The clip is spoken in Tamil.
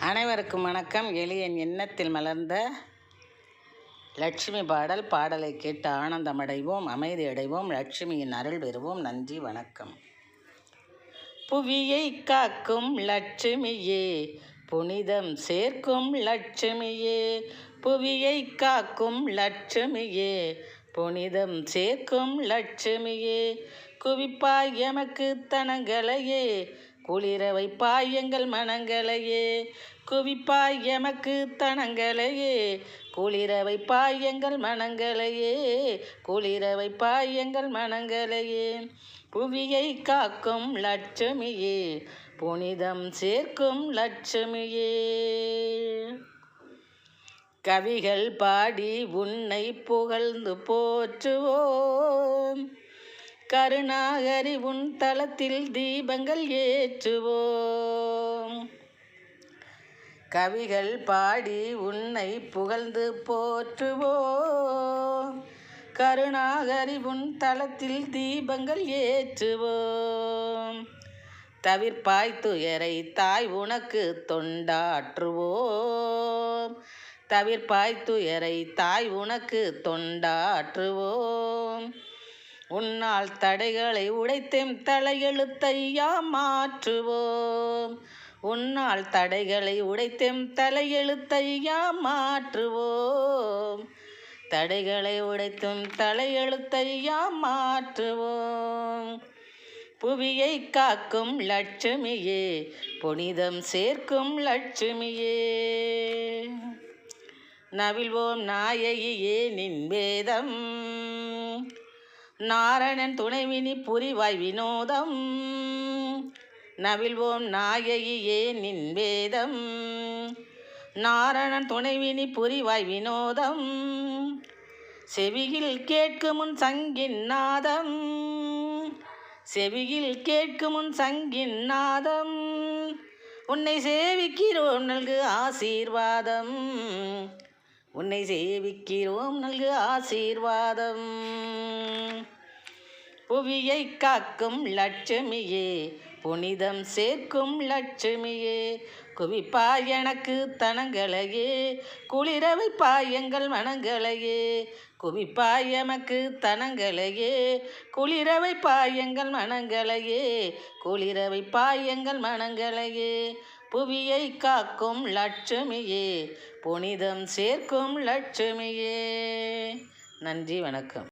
அனைவருக்கும் வணக்கம். எளியன் எண்ணத்தில் மலர்ந்த லட்சுமி பாடல் பாடலை கேட்டு ஆனந்தமடைவோம் அமைதி அடைவோம் லட்சுமியின் அருள் பெறுவோம். நன்றி வணக்கம். புவியை காக்கும் லட்சுமியே புனிதம் சேர்க்கும் லட்சுமியே புவியை காக்கும் லட்சுமியே புனிதம் சேர்க்கும் லட்சுமியே குவிப்பாய் எமக்கு தனங்களையே குளிர வைப்பாய் எங்கள் மனங்களையே குவிப்பாய் எமக்கு தனங்களையே. குளிர வைப்பாய் எங்கள் மனங்களையே குளிர வைப்பாய் எங்கள் மனங்களையே. புவியை காக்கும் லட்சுமியே புனிதம் சேர்க்கும் லட்சுமியே. கவிகள் பாடி உன்னை புகழ்ந்து போற்றுவோம். கருணாகரி உன் தளத்தில் தீபங்கள் ஏற்றுவோம். கவிகள் பாடி உன்னை புகழ்ந்து போற்றுவோம். கருணாகரி உன் தளத்தில் தீபங்கள் ஏற்றுவோம். தவிர்ப்பாய் துயரை தாய் உனக்கு தொண்டாற்றுவோம். தவிர்ப்பாய் துயரை தாய் உனக்கு தொண்டாற்றுவோம். உன்னால் தடைகளை உடைத்தெம் தலையெழுத்தையா மாற்றுவோம். உன்னால் தடைகளை உடைத்தெம் தலையெழுத்தையா மாற்றுவோம். தடைகளை உடைத்தும் தலையெழுத்தையா மாற்றுவோம். புவியை காக்கும் லட்சுமியே புனிதம் சேர்க்கும் லட்சுமியே. நவில்வோம் நாயகியே நின் வேதம். நாரணன் துணைவினி புரிவாய் வினோதம். நவில்வோம் நாயகியே நின் வேதம். நாரணன் துணைவினி புரிவாய் வினோதம். செவியில் கேட்கும் முன் சங்கின் நாதம். செவியில் கேட்கும் முன் சங்கின் நாதம். உன்னை சேவிக்கிறோம் நல்கு ஆசீர்வாதம். உன்னை சேவிக்கிறோம் நல்கு ஆசீர்வாதம். புவியை காக்கும் லட்சுமியே புனிதம் சேர்க்கும் லட்சுமியே. குவிப்பாய் எனக்கு தனங்களையே குளிரவை பாயங்கள் மனங்களையே குவிப்பாய் எமக்கு தனங்களையே குளிரவை பாயங்கள் மனங்களையே குளிரவை பாயங்கள் மனங்களையே புவியை காக்கும் லட்சுமியே புனிதம் சேர்க்கும் லட்சுமியே. நன்றி வணக்கம்.